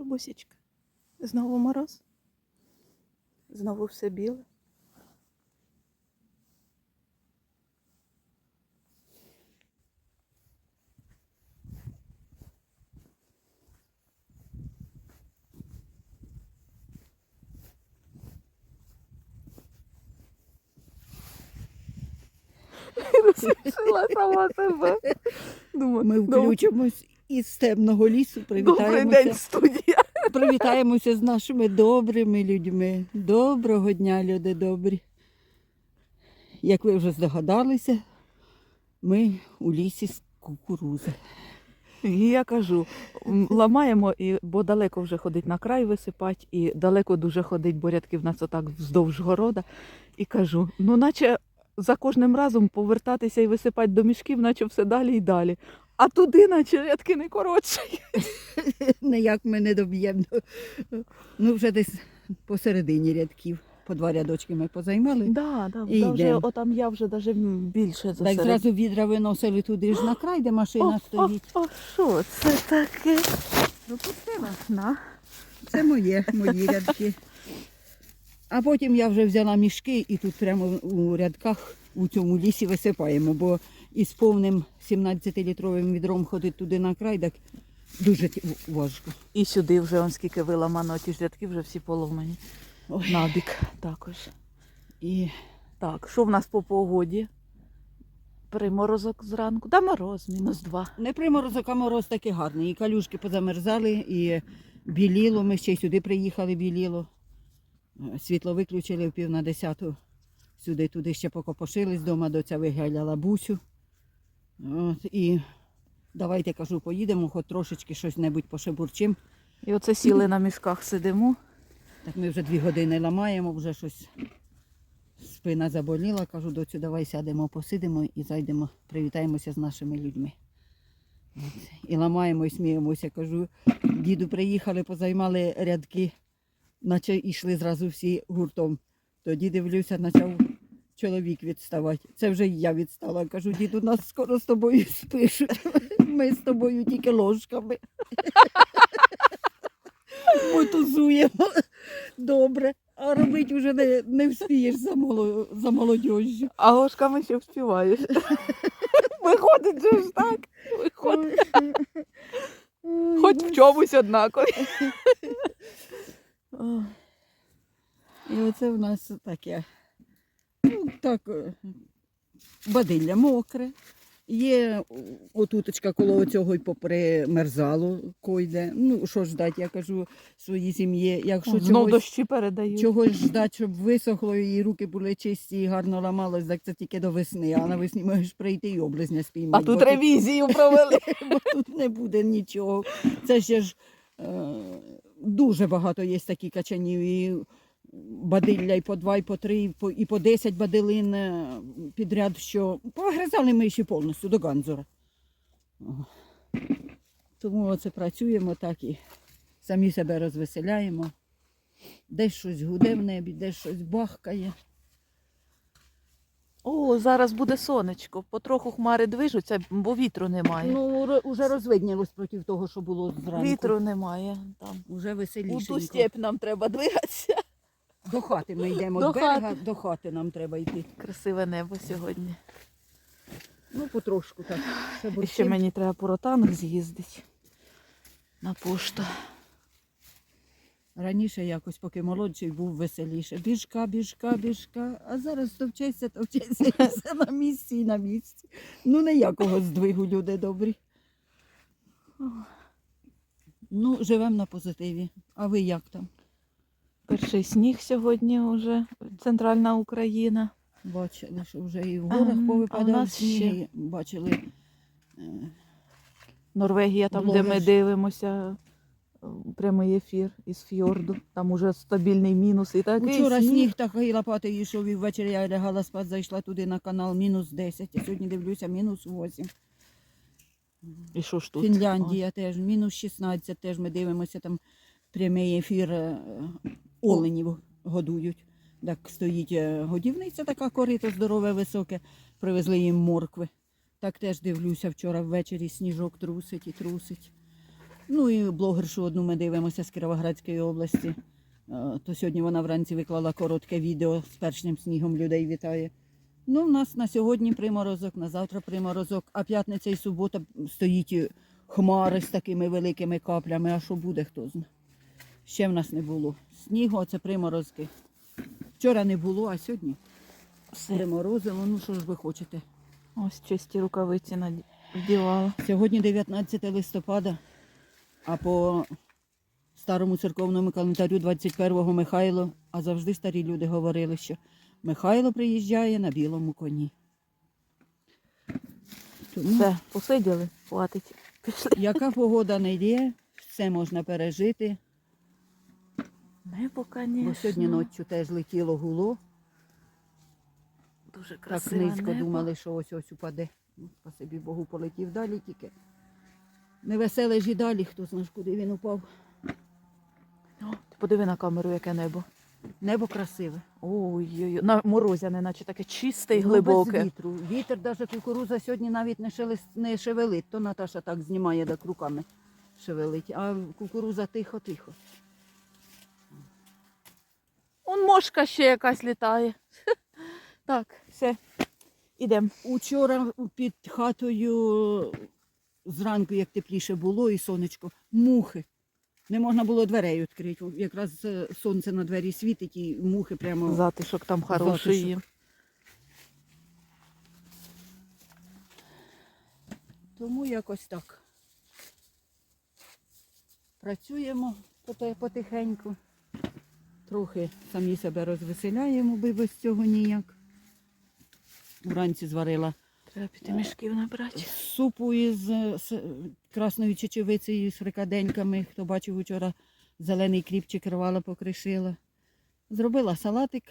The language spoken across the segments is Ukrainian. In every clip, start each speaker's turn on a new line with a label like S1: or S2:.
S1: Що, бусічка? Знову мороз? Знову все біле? Розсмішила сама себе. Думаю,
S2: Ми
S1: «Ну,
S2: включимось із темного лісу,
S1: Добрий день,
S2: привітаємося,
S1: студія.
S2: Привітаємося з нашими добрими людьми. Доброго дня, люди добрі. Як ви вже здогадалися, ми у лісі з кукурузи.
S1: І я кажу, ламаємо, і, бо далеко вже ходить на край висипати, і далеко дуже ходить, бо рядки в нас отак вздовж города. І кажу, ну наче за кожним разом повертатися і висипати до мішків, наче все далі і далі. А туди, наче рядки не коротші.
S2: Ніяк ми не доб'ємо. Ну, вже десь посередині рядків. По два рядочки ми позаймали.
S1: Да, да,
S2: І
S1: да, вже, отам я вже даже більше
S2: Так
S1: засеред.
S2: зразу відра виносили туди ж на край, де машина
S1: О,
S2: стоїть.
S1: о, що це таке?
S2: Пропустила.
S1: На.
S2: Це моє, мої рядки. А потім я вже взяла мішки і тут прямо у рядках у цьому лісі висипаємо, бо із повним 17-літровим відром ходити туди на край, так дуже важко.
S1: І сюди вже он скільки виламано, ті ж рядки вже всі поломані.
S2: Ой.
S1: Набік також.
S2: І
S1: Так, що в нас по погоді? Приморозок зранку. Да, мороз, мінус два.
S2: не приморозок, а мороз такий гарний. І калюшки позамерзали, і біліло. Ми ще й сюди приїхали, біліло. Світло виключили в пів на десяту. Сюди туди ще покопошились вдома, доця вигляляла бусю. От, і давайте кажу, поїдемо, хоч трошечки щось небудь пошебурчим.
S1: І оце сіли на мішках, сидимо.
S2: Так ми вже дві години ламаємо, вже щось спина заболіла. Кажу, доцю, давай сядемо, посидимо і зайдемо, привітаємося з нашими людьми. От. І ламаємо і сміємося. Кажу, діду приїхали, позаймали рядки, наче йшли зразу всі гуртом. Тоді дивлюся, почав чоловік відставати. Це вже я відстала. Кажу, діду, нас скоро з тобою спишуть. Ми з тобою тільки ложками. Мотузуємо. Добре. А робити вже не, не вспієш за, моло, за молодіжжю.
S1: А ложками ще вспіваєш. Виходить же ж так. Виходить. Хоч в чомусь однакові.
S2: І оце в нас таке. Так, е, бадилля мокре. Є отуточка коло цього й попримерзало койде. Ну, що ж ждать, я кажу своїй сім'ї. Якщо
S1: Знов
S2: чогось,
S1: дощі передають.
S2: чогось ждать, щоб висохло і руки були чисті і гарно ламалось, так це тільки до весни. А навесні можеш прийти і облизня
S1: А тут ревізію провели.
S2: бо тут не буде нічого. Це ще ж е, дуже багато є такі качанів. І бадилля і по два, і по три, і по, і по десять бадилин е, підряд, що погризали ми ще повністю до ганзура. Тому оце працюємо так і самі себе розвеселяємо. Десь щось гуде в небі, десь щось бахкає.
S1: О, зараз буде сонечко. Потроху хмари движуться, бо вітру немає.
S2: Ну, вже розвиднілось проти того, що було зранку.
S1: Вітру немає. Там.
S2: Уже
S1: У ту степь нам треба двигатися.
S2: До хати ми йдемо
S1: До
S2: берега,
S1: хати.
S2: до хати нам треба йти.
S1: Красиве небо сьогодні.
S2: Ну, потрошку так. Ще
S1: І ще
S2: бурчим.
S1: мені треба по ротанах з'їздити на пошту.
S2: Раніше якось, поки молодший був веселіше. Біжка, біжка, біжка. А зараз товчеться, товчеться і все на місці і на місці. Ну, ніякого здвигу, люди добрі. Ну, живемо на позитиві. А ви як там?
S1: Перший сніг сьогодні вже центральна Україна.
S2: Бачили, що вже і в горах
S1: а
S2: повипадав сніги. Бачили. е,
S1: Норвегія, там, де ми дивимося е, прямий ефір із фьорду. Там уже стабільний мінус і такий
S2: Учора
S1: сніг.
S2: сніг такий лопатою йшов і ввечері я лягала спати, зайшла туди на канал мінус 10, а сьогодні дивлюся мінус 8.
S1: І що ж тут?
S2: Фінляндія теж, мінус 16 теж ми дивимося, там прямий ефір е, оленів годують. Так стоїть е, годівниця така корита здорове, високе, привезли їм моркви. Так теж дивлюся вчора ввечері сніжок трусить і трусить. Ну і блогершу одну ми дивимося з Кіровоградської області. Е, То сьогодні вона вранці виклала коротке відео з першим снігом людей вітає. Ну, в нас на сьогодні приморозок, на завтра приморозок, а п'ятниця і субота стоїть хмари з такими великими каплями. А що буде, хто знає. Ще в нас не було. Снігу, а це приморозки. Вчора не було, а сьогодні
S1: Все.
S2: приморозило. Ну що ж ви хочете?
S1: Ось чисті рукавиці наді- вдівала.
S2: Сьогодні 19 листопада, а по старому церковному календарю 21-го Михайло, а завжди старі люди говорили, що Михайло приїжджає на білому коні. Тому,
S1: Все, посиділи, хватить. Пішли.
S2: яка погода не є, все можна пережити.
S1: Небо,
S2: Бо сьогодні ночі теж летіло гуло,
S1: Дуже
S2: так
S1: красиве
S2: низько
S1: небо.
S2: думали, що ось ось упаде. Ну, спасибі Богу, полетів далі тільки. Невеселе ж і далі, хто знає, куди він упав.
S1: О, ти подиви на камеру, яке небо.
S2: Небо красиве.
S1: Ой-ой-ой. На морозяне, наче таке чисте і
S2: Ну,
S1: глибоке.
S2: Без вітру. Вітер, навіть кукуруза сьогодні навіть не, шелест, не шевелить. То Наташа так знімає, так руками шевелить. А кукуруза тихо-тихо.
S1: Он мошка ще якась літає. Так, все. Ідемо.
S2: Учора під хатою зранку, як тепліше було, і сонечко, мухи. Не можна було дверей відкрити. Якраз е, сонце на двері світить і мухи прямо.
S1: Затишок там хороший.
S2: Затишок. Тому якось так. Працюємо потихеньку. Трохи самі себе розвеселяємо, би без цього ніяк. Вранці зварила
S1: Треба піти мішків набрати.
S2: супу із е, красною чечевицею з фрикаденьками. Хто бачив вчора зелений кріпчик рвала, покришила. Зробила салатик,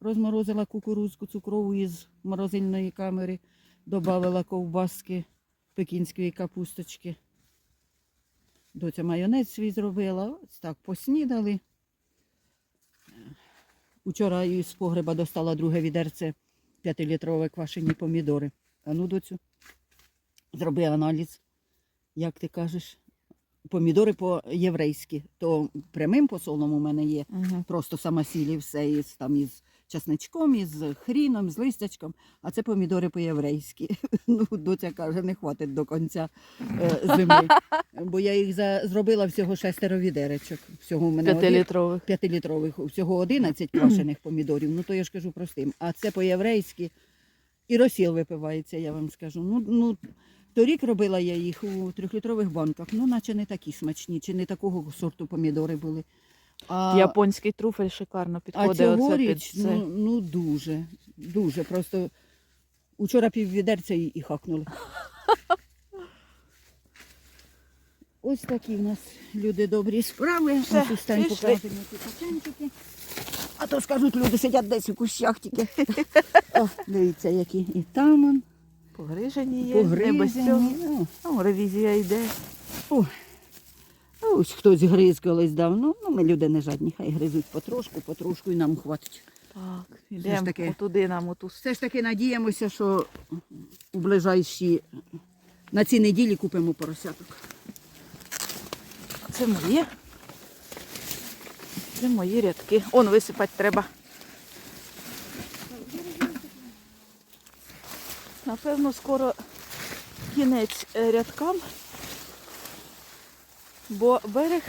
S2: розморозила кукурузку цукрову із морозильної камери, додала ковбаски пекінської капусточки. Доця майонез свій зробила. Ось так поснідали. Учора із погреба достала друге відерце 5-літрове квашені помідори. А ну, доцю, зроби аналіз, як ти кажеш. Помідори по-єврейськи. То прямим посолом у мене є.
S1: Угу.
S2: Просто самосілі все із, там, із часничком, із хріном, з листячком. А це помідори по-єврейськи. Ну, доця каже, не хватить до кінця е, зими. Бо я їх за, зробила всього шестеро відеречок. Всього у мене
S1: П'ятилітрових.
S2: п'ятилітрових, всього 11 квашених помідорів. Ну то я ж кажу простим. А це по-єврейськи. І розсіл випивається, я вам скажу. Ну, ну, торік робила я їх у трьохлітрових банках, ну наче не такі смачні, чи не такого сорту помідори були. А,
S1: Японський труфель шикарно
S2: а
S1: підходить оце під це.
S2: ну, ну дуже, дуже. Просто учора піввідерця і, і хакнули. Ось такі в нас люди добрі справи.
S1: Все,
S2: Ось ось там покажемо ті качанчики. А то скажуть, люди сидять десь у кущах тільки. О, дивіться, які і там он,
S1: Погрижені є, не без цього.
S2: О,
S1: О, ревізія йде.
S2: о. Ось хтось гриз колись давно. Ну, ми люди не жадні, хай гризуть потрошку, потрошку і нам хватить.
S1: Так, йдемо отуди нам оту.
S2: Все ж таки надіємося, що у ближайші на цій неділі купимо поросяток.
S1: Це моє. Це мої рядки. Он висипати треба. Напевно, скоро кінець е, рядкам, бо берег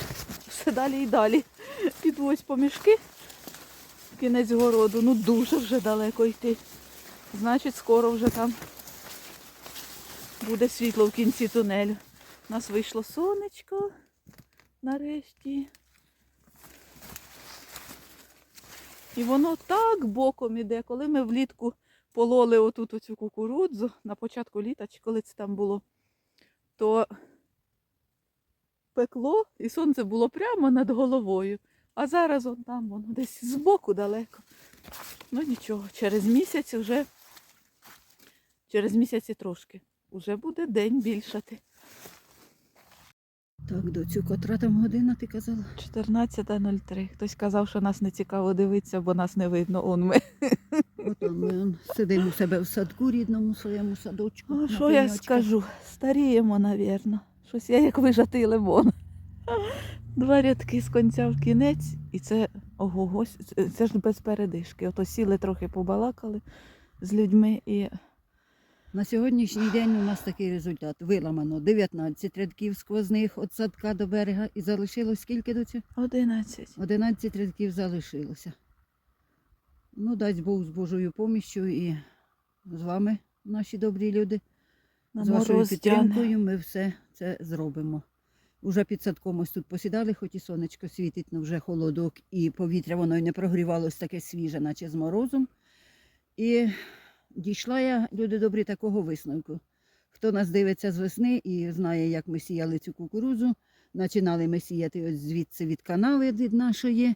S1: все далі і далі. Підвозь помішки. Кінець городу. Ну дуже вже далеко йти. Значить, скоро вже там буде світло в кінці тунелю. У нас вийшло сонечко нарешті. І воно так боком іде. Коли ми влітку пололи отут оцю кукурудзу на початку літа, чи коли це там було, то пекло і сонце було прямо над головою. А зараз он там, воно десь збоку далеко. Ну нічого, через місяць вже, через місяць трошки, вже буде день більшати.
S2: Так, доцю, котра там година, ти казала?
S1: 14.03. Хтось казав, що нас не цікаво дивитися, бо нас не видно. Он ми.
S2: Ото ми он, сидимо у себе в садку рідному своєму садочку.
S1: А що я скажу? Старіємо, навірно. Щось я як вижатий лимон. Два рядки з конця в кінець, і це ого, це, це ж без передишки. Ото сіли трохи побалакали з людьми і
S2: На сьогоднішній день у нас такий результат. Виламано 19 рядків сквозних від садка до берега і залишилось скільки до цього?
S1: 11.
S2: 11 рядків залишилося. Ну, дасть Бог з Божою поміччю і з вами, наші добрі люди.
S1: На
S2: з вашою підтримкою ми все це зробимо. Уже під садком ось тут посідали, хоч і сонечко світить, але вже холодок, і повітря воно й не прогрівалось таке свіже, наче з морозом. І дійшла я, люди добрі, такого висновку. Хто нас дивиться з весни і знає, як ми сіяли цю кукурудзу, починали ми сіяти ось звідси від канави від нашої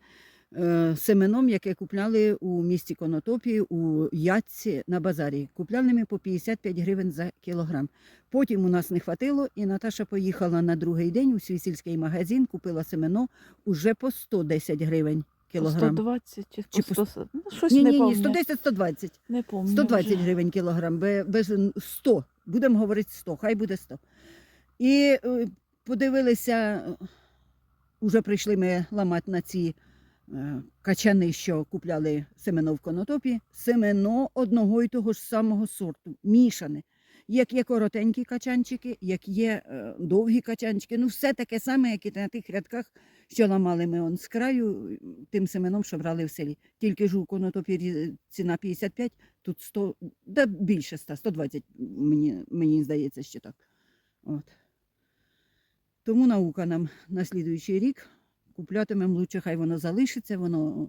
S2: семеном, яке купляли у місті Конотопі у Ятці на базарі. Купляли ми по 55 гривень за кілограм. Потім у нас не хватило, і Наташа поїхала на другий день у свій сільський магазин, купила семено уже по 110 гривень кілограм.
S1: 120 чи,
S2: Чи
S1: по
S2: по
S1: 100. Ну, щось
S2: Ні,
S1: не
S2: ні, ні, 110-120.
S1: Не пам'ятаю
S2: 120
S1: вже.
S2: гривень кілограм, бе- без 100. Будемо говорити 100, хай буде 100. І е, подивилися, е, уже прийшли ми ламати на ці е, качани, що купляли семено в конотопі. Семено одного і того ж самого сорту, мішане. Як є коротенькі качанчики, як є е, довгі качанчики. Ну, все таке саме, як і на тих рядках, що ламали ми он з краю, е, тим семеном, що брали в селі. Тільки ж у конотопі ціна 55, тут 100, да більше 100, 120, мені, мені здається, ще так. От. Тому наука нам на слідуючий рік куплятимемо лучше, хай воно залишиться, воно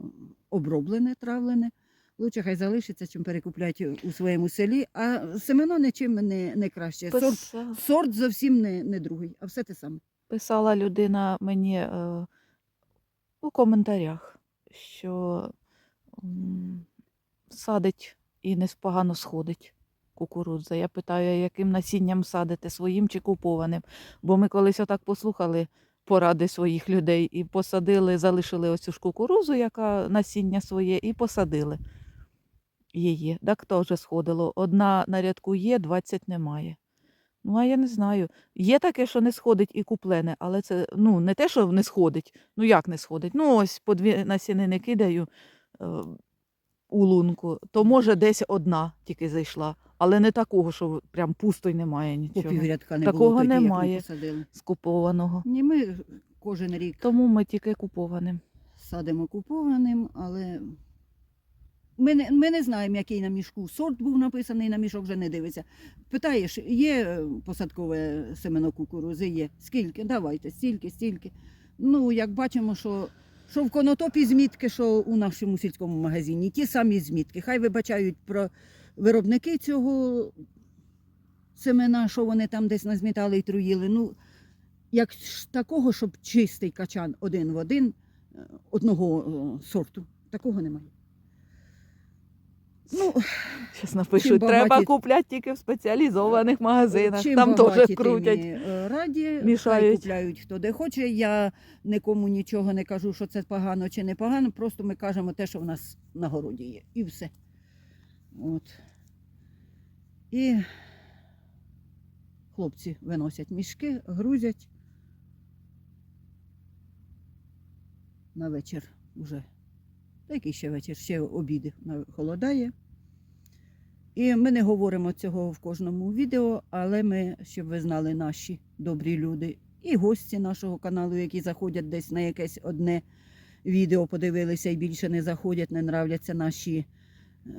S2: оброблене, травлене. Лучше хай залишиться, чим перекупляти у своєму селі, а семено нічим не, не краще. Сорт, сорт зовсім не, не другий, а все те саме.
S1: Писала людина мені е, у коментарях, що м, садить і неспогано сходить кукурудза. Я питаю, яким насінням садите, своїм чи купованим? Бо ми колись отак послухали поради своїх людей і посадили, залишили оцю ж кукурузу, яка насіння своє, і посадили її. Так теж сходило. Одна на рядку є, 20 немає. Ну, а я не знаю. Є таке, що не сходить і куплене, але це ну, не те, що не сходить. Ну як не сходить? Ну, ось по дві насінини кидаю е, у лунку, то може десь одна тільки зайшла, але не такого, що прям пусто й немає нічого
S2: піврядка не
S1: Такого
S2: було тоді, як ми
S1: немає.
S2: посадили.
S1: скупованого.
S2: Ні, ми кожен рік
S1: Тому ми тільки купованим.
S2: садимо купованим, але ми не, ми не знаємо, який на мішку сорт був написаний, на мішок вже не дивиться. Питаєш, є посадкове семено кукурузи? Є. Скільки? Давайте, стільки, стільки. Ну, як бачимо, що, що в конотопі змітки, що у нашому сільському магазині, ті самі змітки. Хай вибачають про виробники цього семена, що вони там десь назмітали і труїли. Ну, як такого, щоб чистий качан один в один е, одного е, сорту, такого немає. Ну,
S1: Зараз напишуть, треба
S2: багаті-
S1: купляти тільки в спеціалізованих магазинах.
S2: чим
S1: Там теж крутять.
S2: е, раді, хай
S1: мішають.
S2: купляють хто де хоче. Я нікому нічого не кажу, що це погано чи не погано, просто ми кажемо те, що в нас на городі є. І все. От. І хлопці виносять мішки, грузять. На вечір вже. Та який ще вечір, ще обіди холодає. І ми не говоримо цього в кожному відео, але ми, щоб ви знали, наші добрі люди і гості нашого каналу, які заходять десь на якесь одне відео, подивилися і більше не заходять, не нравляться наші е,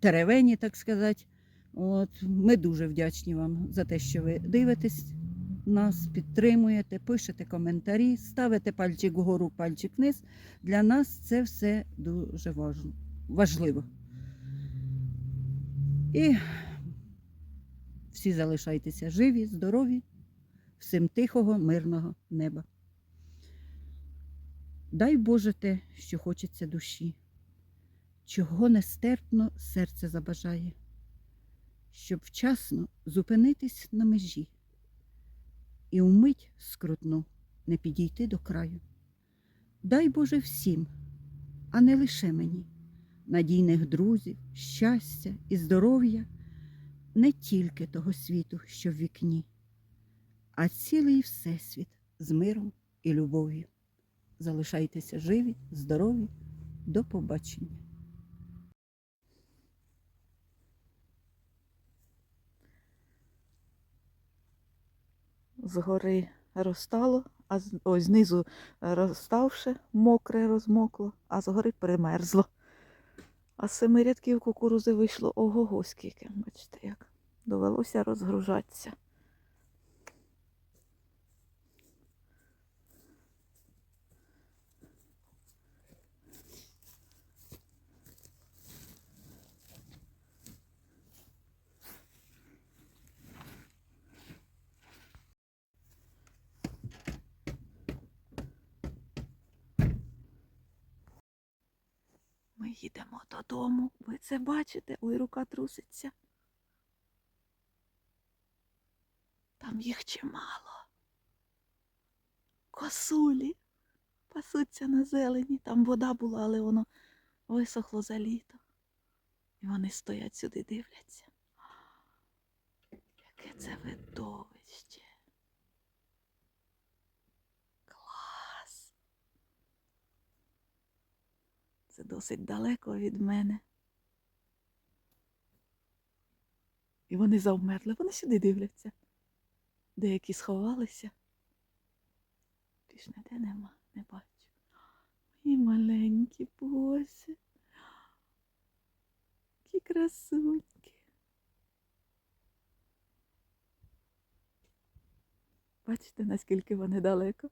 S2: теревені, так сказати. От, ми дуже вдячні вам за те, що ви дивитесь нас, підтримуєте, пишете коментарі, ставите пальчик вгору, пальчик вниз. Для нас це все дуже важливо. І всі залишайтеся живі, здорові, всім тихого, мирного неба. Дай Боже те, що хочеться душі, чого нестерпно серце забажає, щоб вчасно зупинитись на межі і вмить скрутну не підійти до краю. Дай Боже всім, а не лише мені надійних друзів, щастя і здоров'я не тільки того світу, що в вікні, а цілий всесвіт з миром і любов'ю. Залишайтеся живі, здорові. До побачення.
S1: Згори розтало, а ой, знизу розставши, мокре розмокло, а згори примерзло. А з семи рядків кукурузи вийшло ого-го скільки. Бачите, як довелося розгружатися. Їдемо додому. Ви це бачите? Ой, рука труситься. Там їх чимало. Косулі пасуться на зелені. Там вода була, але воно висохло за літо. І вони стоять сюди, дивляться. Яке це видовище. Це досить далеко від мене. І вони завмерли, вони сюди дивляться. Деякі сховалися. Більш ніде нема, не бачу. Мої маленькі боже. Які красуньки. Бачите, наскільки вони далеко?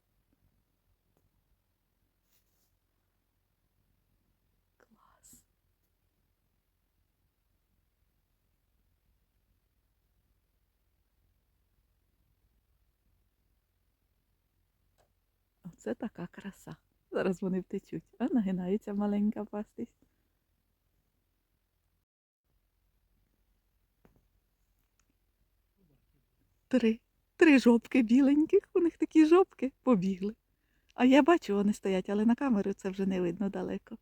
S1: Оце така краса. Зараз вони втечуть, а нагинається маленька пастись. Три. Три жопки біленьких, у них такі жопки побігли. А я бачу, вони стоять, але на камеру це вже не видно далеко.